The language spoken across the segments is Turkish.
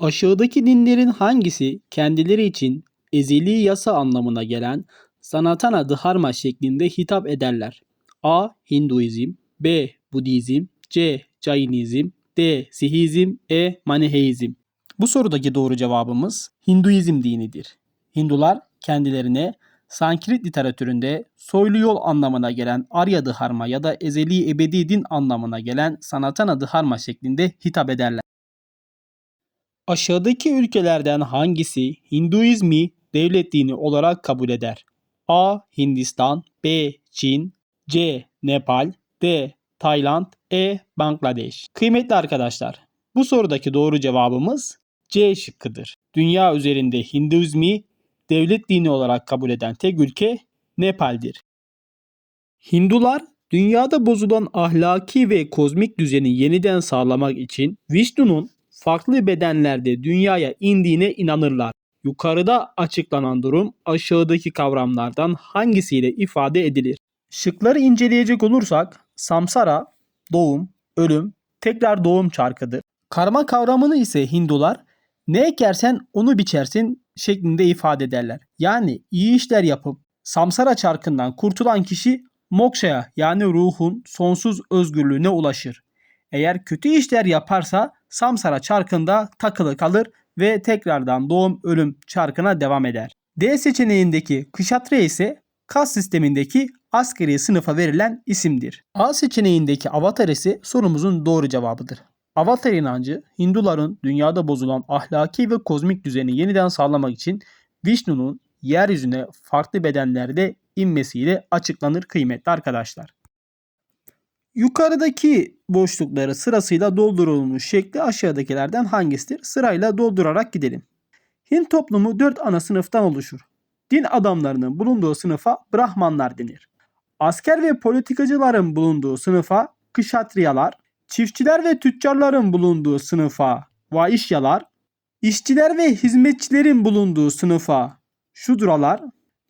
Aşağıdaki dinlerin hangisi kendileri için ezeli yasa anlamına gelen Sanatana Dharma şeklinde hitap ederler? A. Hinduizm B. Budizm C. Jainizm D. Sihizm E. Maniheizm Bu sorudaki doğru cevabımız Hinduizm dinidir. Hindular kendilerine Sanskrit literatüründe soylu yol anlamına gelen Arya Dharma ya da ezeli ebedi din anlamına gelen Sanatana Dharma şeklinde hitap ederler. Aşağıdaki ülkelerden hangisi Hinduizmi devlet dini olarak kabul eder? A. Hindistan B. Çin C. Nepal D. Tayland E. Bangladeş Kıymetli arkadaşlar, bu sorudaki doğru cevabımız C şıkkıdır. Dünya üzerinde Hinduizmi devlet dini olarak kabul eden tek ülke Nepal'dir. Hindular dünyada bozulan ahlaki ve kozmik düzeni yeniden sağlamak için Vishnu'nun farklı bedenlerde dünyaya indiğine inanırlar. Yukarıda açıklanan durum aşağıdaki kavramlardan hangisiyle ifade edilir? Şıkları inceleyecek olursak samsara, doğum, ölüm, tekrar doğum çarkıdır. Karma kavramını ise Hindular ne ekersen onu biçersin şeklinde ifade ederler. Yani iyi işler yapıp samsara çarkından kurtulan kişi mokşaya yani ruhun sonsuz özgürlüğüne ulaşır. Eğer kötü işler yaparsa samsara çarkında takılı kalır ve tekrardan doğum ölüm çarkına devam eder. D seçeneğindeki kışatra ise kas sistemindeki askeri sınıfa verilen isimdir. A seçeneğindeki avatar ise sorumuzun doğru cevabıdır. Avatar inancı Hinduların dünyada bozulan ahlaki ve kozmik düzeni yeniden sağlamak için Vishnu'nun yeryüzüne farklı bedenlerde inmesiyle açıklanır kıymetli arkadaşlar. Yukarıdaki boşlukları sırasıyla doldurulmuş şekli aşağıdakilerden hangisidir? Sırayla doldurarak gidelim. Hint toplumu dört ana sınıftan oluşur. Din adamlarının bulunduğu sınıfa Brahmanlar denir. Asker ve politikacıların bulunduğu sınıfa Kışatriyalar, çiftçiler ve tüccarların bulunduğu sınıfa Vaişyalar, işçiler ve hizmetçilerin bulunduğu sınıfa Şudralar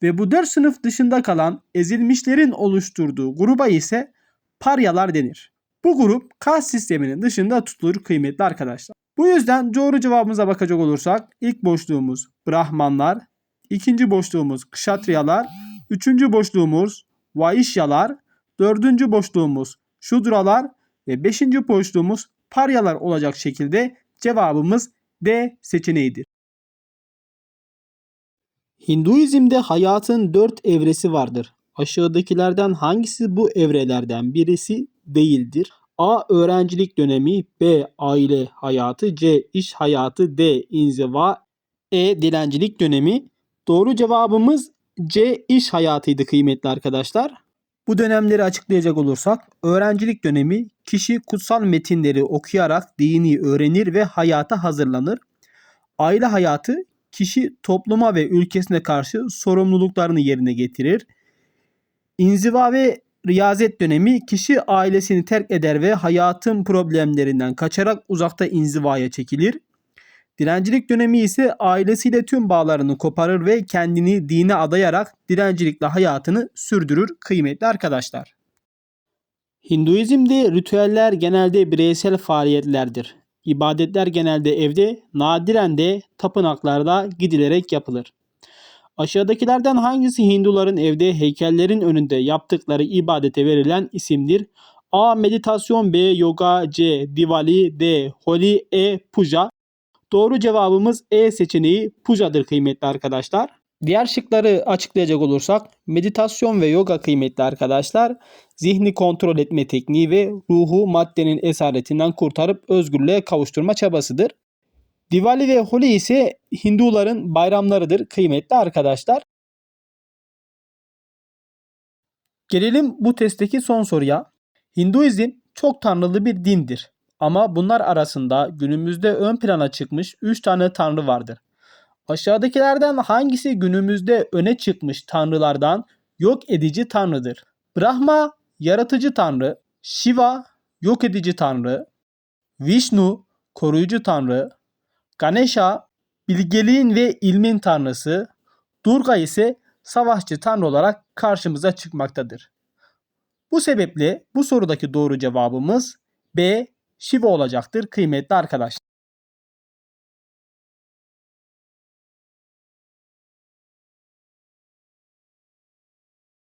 ve bu dört sınıf dışında kalan ezilmişlerin oluşturduğu gruba ise Paryalar denir. Bu grup kas sisteminin dışında tutulur kıymetli arkadaşlar. Bu yüzden doğru cevabımıza bakacak olursak ilk boşluğumuz Brahmanlar, ikinci boşluğumuz Kşatriyalar, üçüncü boşluğumuz Vaişyalar, dördüncü boşluğumuz Şudralar ve beşinci boşluğumuz Paryalar olacak şekilde cevabımız D seçeneğidir. Hinduizm'de hayatın dört evresi vardır. Aşağıdakilerden hangisi bu evrelerden birisi değildir? A. Öğrencilik dönemi B. Aile hayatı C. iş hayatı D. inziva E. Dilencilik dönemi Doğru cevabımız C. iş hayatıydı kıymetli arkadaşlar. Bu dönemleri açıklayacak olursak öğrencilik dönemi kişi kutsal metinleri okuyarak dini öğrenir ve hayata hazırlanır. Aile hayatı kişi topluma ve ülkesine karşı sorumluluklarını yerine getirir. İnziva ve riyazet dönemi kişi ailesini terk eder ve hayatın problemlerinden kaçarak uzakta inzivaya çekilir. Dilencilik dönemi ise ailesiyle tüm bağlarını koparır ve kendini dine adayarak dilencilikle hayatını sürdürür kıymetli arkadaşlar. Hinduizm'de ritüeller genelde bireysel faaliyetlerdir. İbadetler genelde evde, nadiren de tapınaklarda gidilerek yapılır. Aşağıdakilerden hangisi Hinduların evde heykellerin önünde yaptıkları ibadete verilen isimdir? A. Meditasyon B. Yoga C. Diwali D. Holi E. Puja Doğru cevabımız E seçeneği Puja'dır kıymetli arkadaşlar. Diğer şıkları açıklayacak olursak meditasyon ve yoga kıymetli arkadaşlar zihni kontrol etme tekniği ve ruhu maddenin esaretinden kurtarıp özgürlüğe kavuşturma çabasıdır. Diwali ve Holi ise Hinduların bayramlarıdır kıymetli arkadaşlar. Gelelim bu testteki son soruya. Hinduizm çok tanrılı bir dindir. Ama bunlar arasında günümüzde ön plana çıkmış 3 tane tanrı vardır. Aşağıdakilerden hangisi günümüzde öne çıkmış tanrılardan yok edici tanrıdır? Brahma yaratıcı tanrı, Shiva yok edici tanrı, Vishnu koruyucu tanrı, Ganesha bilgeliğin ve ilmin tanrısı, Durga ise savaşçı tanrı olarak karşımıza çıkmaktadır. Bu sebeple bu sorudaki doğru cevabımız B. Shiva olacaktır kıymetli arkadaşlar.